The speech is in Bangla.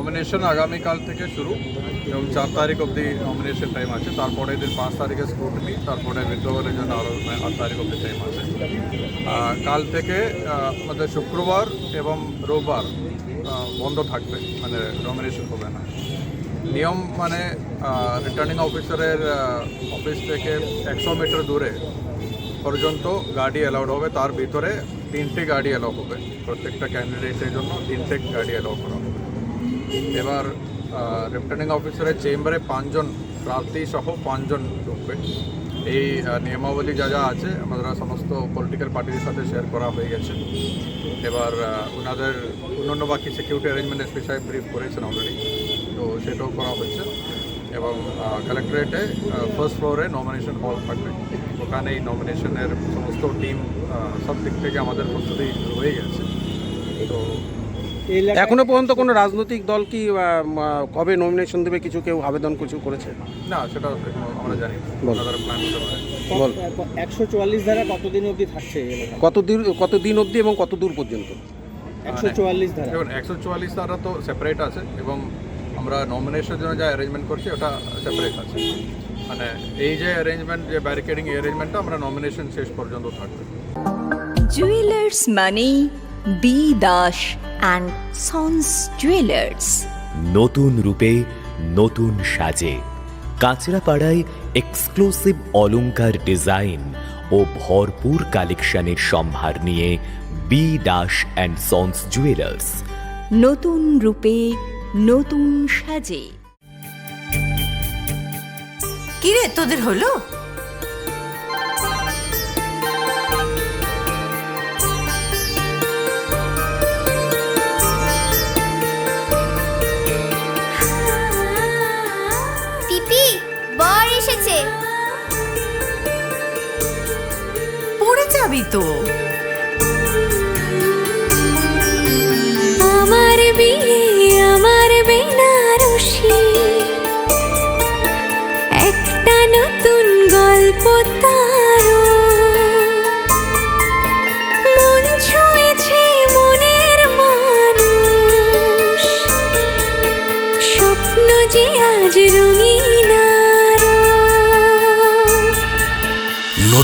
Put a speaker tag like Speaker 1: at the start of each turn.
Speaker 1: নমিনেশন আগামীকাল থেকে শুরু এবং চার তারিখ অবধি নমিনেশন টাইম আছে। তারপরে দিন পাঁচ তারিখে স্ক্রুটনি তারপরে উইথড্রয়ালের জন্য আরও আট তারিখ অবধি টাইম আছে। কাল থেকে আমাদের শুক্রবার এবং রোববার বন্ধ থাকবে। মানে নমিনেশন হবে না। নিয়ম মানে রিটার্নিং অফিসারের অফিস থেকে একশো মিটার দূরে পর্যন্ত গাড়ি অ্যালাউড হবে। তার ভিতরে তিনটে গাড়ি অ্যালাউ হবে। প্রত্যেকটা ক্যান্ডিডেটের জন্য তিনটে গাড়ি অ্যালাউ করা হবে। এবার রিটার্নিং অফিসারের চেম্বারে পাঁচজন, প্রার্থী সহ পাঁচজন ঢুকবে। এই নিয়মাবলী যা যা আছে আমরা সমস্ত পলিটিক্যাল পার্টির সাথে শেয়ার করা হয়ে গেছে। এবার ওনাদের অন্যান্য বাকি সিকিউরিটি অ্যারেঞ্জমেন্টের বিষয়ে ব্রিফ করেছেন অলরেডি তো সেটাও করা হয়েছে এবং কালেক্টরেটে ফার্স্ট ফ্লোরে নমিনেশন হল থাকবে। ওখানে এই নমিনেশনের সমস্ত টিম সব দিক থেকে আমাদের প্রস্তুতি হয়ে গেছে। তো
Speaker 2: এখনও পর্যন্ত কোনো রাজনৈতিক দল কি কবে নমিনেশন দেবে কিছু কেউ আবেদন কিছু করেছে?
Speaker 1: না সেটা আমরা জানি
Speaker 2: বল।
Speaker 3: একশো চুয়াল্লিশ ধারা কতদিন অবধি থাকছে এই এলাকায়?
Speaker 2: কত দূর কত দিন অবধি এবং কত দূর পর্যন্ত?
Speaker 3: একশো চুয়াল্লিশ ধারা।
Speaker 1: দেখুন একশো চুয়াল্লিশ ধারা তো সেপারেট আছে এবং আমরা নমিনেশনের জন্য যা অ্যারেঞ্জমেন্ট করছি ওটা সেপারেট আছে। মানে এই যে অ্যারেঞ্জমেন্ট যে ব্যারিকেডিং অ্যারেঞ্জমেন্টটা আমরা নমিনেশন শেষ পর্যন্ত থাকবে।
Speaker 4: Jewellers money B Das. And sons jewellers
Speaker 5: নতুন রূপে নতুন সাজে। কাঁচরাপাড়ায় এক্সক্লুসিভ অলংকার ডিজাইন ও ভরপুর কালেকশনের সম্ভার নিয়ে B Das and sons jewellers
Speaker 4: নতুন রূপে নতুন সাজে।
Speaker 6: কিরে তোদের হলো?
Speaker 7: বর এসেছে।
Speaker 6: পড়ে যাবি তো।
Speaker 7: আমার বিয়ে আমার বেনারসি। একটা নতুন গল্প তার মন ছুঁয়েছে মনের মানুষ। স্বপ্ন যে আজ রঙিন